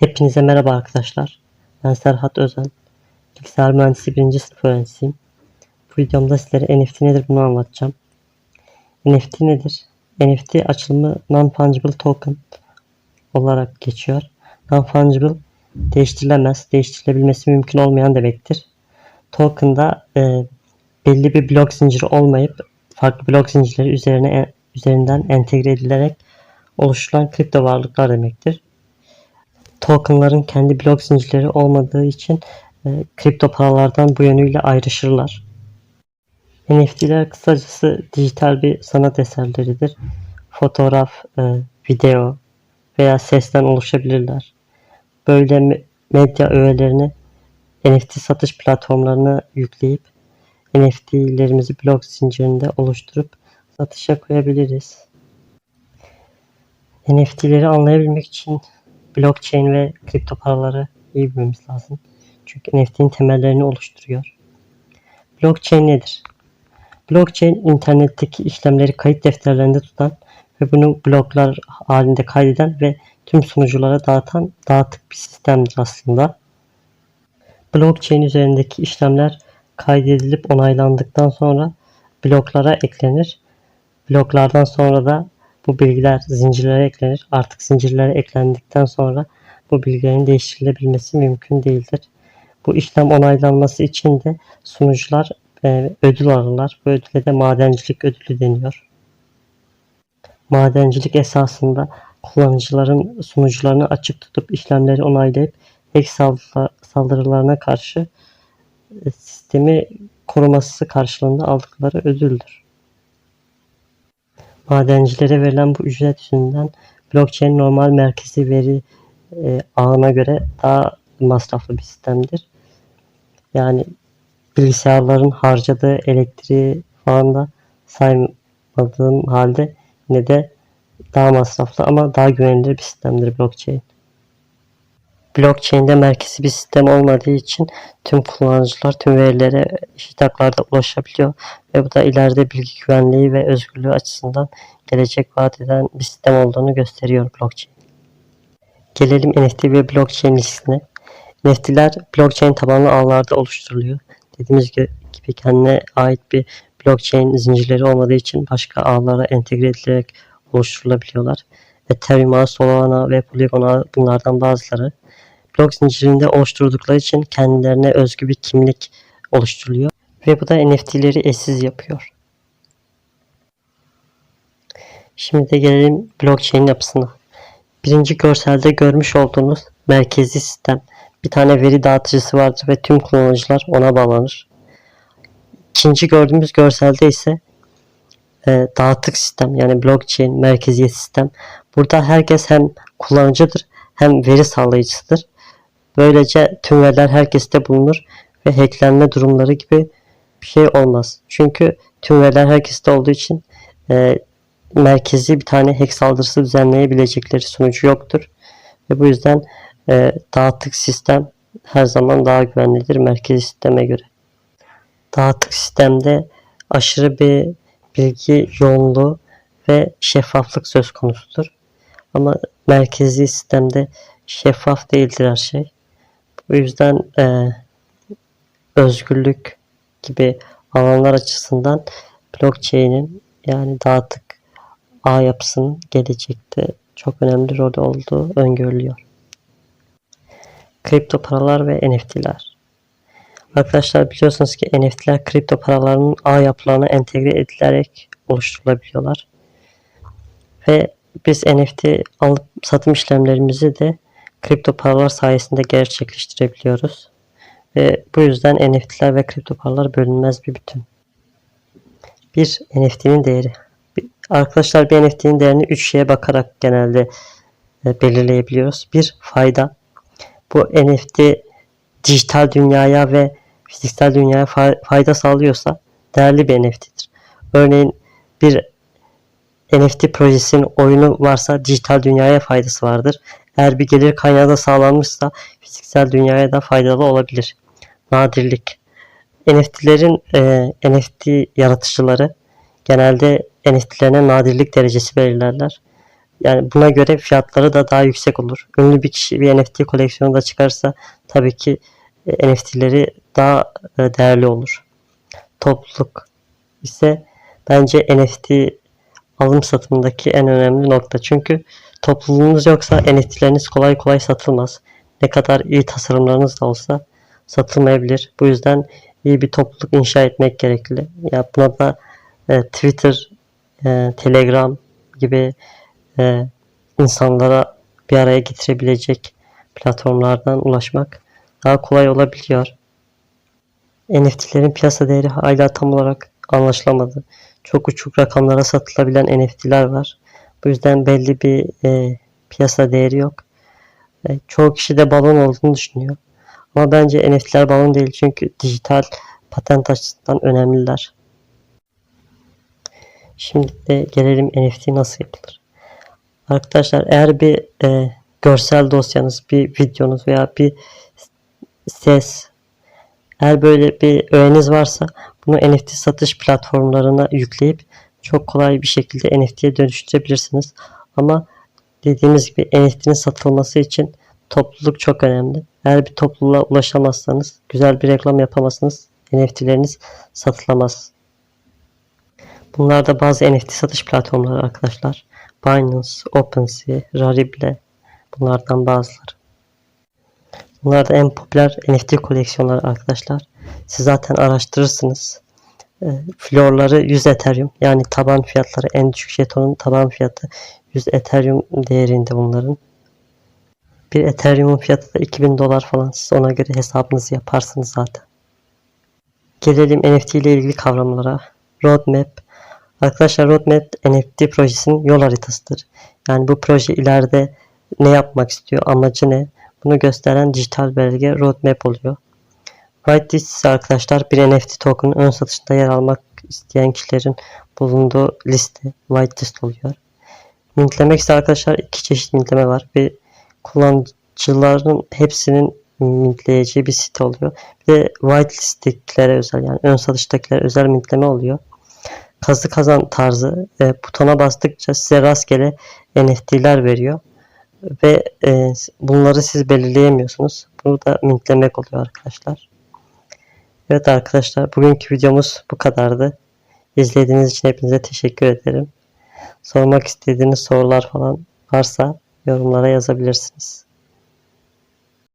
Hepinize merhaba arkadaşlar. Ben Serhat Özen. Bilgisayar mühendisi 1. sınıf öğrencisiyim. Bu videomda sizlere NFT nedir bunu anlatacağım. NFT nedir? NFT açılımı Non-Fungible Token olarak geçiyor. Non-Fungible değiştirilemez, değiştirilebilmesi mümkün olmayan demektir. Token da e, belli bir blok zinciri olmayıp farklı blok zincirleri üzerine üzerinden entegre edilerek oluşturulan kripto varlıklar demektir tokenların kendi blok zincirleri olmadığı için e, kripto paralardan bu yönüyle ayrışırlar. NFT'ler kısacası dijital bir sanat eserleridir. Fotoğraf, e, video veya sesten oluşabilirler. Böyle me- medya öğelerini NFT satış platformlarına yükleyip NFT'lerimizi blok zincirinde oluşturup satışa koyabiliriz. NFT'leri anlayabilmek için blockchain ve kripto paraları iyi bilmemiz lazım. Çünkü NFT'nin temellerini oluşturuyor. Blockchain nedir? Blockchain internetteki işlemleri kayıt defterlerinde tutan ve bunu bloklar halinde kaydeden ve tüm sunuculara dağıtan dağıtık bir sistemdir aslında. Blockchain üzerindeki işlemler kaydedilip onaylandıktan sonra bloklara eklenir. Bloklardan sonra da bu bilgiler zincirlere eklenir. Artık zincirlere eklendikten sonra bu bilgilerin değiştirilebilmesi mümkün değildir. Bu işlem onaylanması için de sunucular e, ödül alırlar. Bu ödüle de madencilik ödülü deniyor. Madencilik esasında kullanıcıların sunucularını açık tutup işlemleri onaylayıp hack saldırılarına karşı e, sistemi koruması karşılığında aldıkları ödüldür. Madencilere verilen bu ücret yüzünden blockchain normal merkezi veri e, ağına göre daha masraflı bir sistemdir. Yani bilgisayarların harcadığı elektriği falan da saymadığım halde yine de daha masraflı ama daha güvenilir bir sistemdir blockchain. Blockchain'de merkezi bir sistem olmadığı için tüm kullanıcılar tüm verilere eşit haklarda ulaşabiliyor ve bu da ileride bilgi güvenliği ve özgürlüğü açısından gelecek vaat eden bir sistem olduğunu gösteriyor blockchain. Gelelim NFT ve blockchain ilişkisine. NFT'ler blockchain tabanlı ağlarda oluşturuluyor. Dediğimiz gibi kendine ait bir blockchain zincirleri olmadığı için başka ağlara entegre edilerek oluşturulabiliyorlar. Ethereum Solana ve Polygon bunlardan bazıları blok zincirinde oluşturdukları için kendilerine özgü bir kimlik oluşturuluyor. Ve bu da NFT'leri eşsiz yapıyor. Şimdi de gelelim blockchain yapısına. Birinci görselde görmüş olduğunuz merkezi sistem. Bir tane veri dağıtıcısı vardır ve tüm kullanıcılar ona bağlanır. İkinci gördüğümüz görselde ise e, dağıtık sistem yani blockchain merkeziyet sistem. Burada herkes hem kullanıcıdır hem veri sağlayıcısıdır. Böylece tüm veriler herkeste bulunur ve hacklenme durumları gibi bir şey olmaz. Çünkü tüm veriler herkeste olduğu için e, merkezi bir tane hack saldırısı düzenleyebilecekleri sunucu yoktur. Ve bu yüzden e, dağıtık sistem her zaman daha güvenlidir merkezi sisteme göre. Dağıtık sistemde aşırı bir bilgi yoğunluğu ve şeffaflık söz konusudur. Ama merkezi sistemde şeffaf değildir her şey. Bu yüzden e, özgürlük gibi alanlar açısından blockchain'in yani dağıtık ağ yapısının gelecekte çok önemli rol olduğu öngörülüyor. Kripto paralar ve NFT'ler. Arkadaşlar biliyorsunuz ki NFT'ler kripto paralarının ağ yapılarına entegre edilerek oluşturulabiliyorlar. Ve biz NFT alıp satım işlemlerimizi de kripto paralar sayesinde gerçekleştirebiliyoruz. Ve bu yüzden NFT'ler ve kripto paralar bölünmez bir bütün. Bir NFT'nin değeri. Arkadaşlar bir NFT'nin değerini 3 şeye bakarak genelde e, belirleyebiliyoruz. Bir fayda. Bu NFT dijital dünyaya ve fiziksel dünyaya fayda sağlıyorsa değerli bir NFT'dir. Örneğin bir NFT projesinin oyunu varsa dijital dünyaya faydası vardır. Eğer bir gelir kaynağı da sağlanmışsa fiziksel dünyaya da faydalı olabilir. Nadirlik. NFT'lerin e, NFT yaratıcıları genelde NFT'lerine nadirlik derecesi belirlerler. Yani buna göre fiyatları da daha yüksek olur. Ünlü bir kişi bir NFT koleksiyonu da çıkarsa tabii ki e, NFT'leri daha e, değerli olur. Topluluk ise bence NFT alım satımındaki en önemli nokta. Çünkü topluluğunuz yoksa NFT'leriniz kolay kolay satılmaz. Ne kadar iyi tasarımlarınız da olsa satılmayabilir. Bu yüzden iyi bir topluluk inşa etmek gerekli. Ya buna da e, Twitter, e, Telegram gibi e, insanlara bir araya getirebilecek platformlardan ulaşmak daha kolay olabiliyor. NFT'lerin piyasa değeri hala tam olarak anlaşılamadı. Çok uçuk rakamlara satılabilen NFT'ler var. Bu yüzden belli bir e, piyasa değeri yok. E, çoğu kişi de balon olduğunu düşünüyor. Ama bence NFT'ler balon değil çünkü dijital patent açısından önemliler. Şimdi de gelelim NFT nasıl yapılır. Arkadaşlar eğer bir e, görsel dosyanız, bir videonuz veya bir ses eğer böyle bir öğeniz varsa bunu NFT satış platformlarına yükleyip çok kolay bir şekilde NFT'ye dönüştürebilirsiniz. Ama dediğimiz gibi NFT'nin satılması için topluluk çok önemli. Eğer bir topluluğa ulaşamazsanız, güzel bir reklam yapamazsınız, NFT'leriniz satılamaz. Bunlar da bazı NFT satış platformları arkadaşlar. Binance, OpenSea, Rarible bunlardan bazıları. Bunlar da en popüler NFT koleksiyonları arkadaşlar. Siz zaten araştırırsınız. E, florları 100 Ethereum. Yani taban fiyatları en düşük jetonun taban fiyatı 100 Ethereum değerinde bunların. Bir Ethereum'un fiyatı da 2000 dolar falan. Siz ona göre hesabınızı yaparsınız zaten. Gelelim NFT ile ilgili kavramlara. Roadmap. Arkadaşlar Roadmap NFT projesinin yol haritasıdır. Yani bu proje ileride ne yapmak istiyor, amacı ne? Bunu gösteren dijital belge roadmap oluyor. Whitelist ise arkadaşlar bir NFT token'ın ön satışında yer almak isteyen kişilerin bulunduğu liste whitelist oluyor. Mintlemek ise arkadaşlar iki çeşit mintleme var. Bir kullanıcıların hepsinin mintleyeceği bir site oluyor. Bir de whitelist'tekilere özel yani ön satıştakilere özel mintleme oluyor. Kazı kazan tarzı e, butona bastıkça size rastgele NFT'ler veriyor ve e, bunları siz belirleyemiyorsunuz. Bunu da mintlemek oluyor arkadaşlar. Evet arkadaşlar bugünkü videomuz bu kadardı. İzlediğiniz için hepinize teşekkür ederim. Sormak istediğiniz sorular falan varsa yorumlara yazabilirsiniz.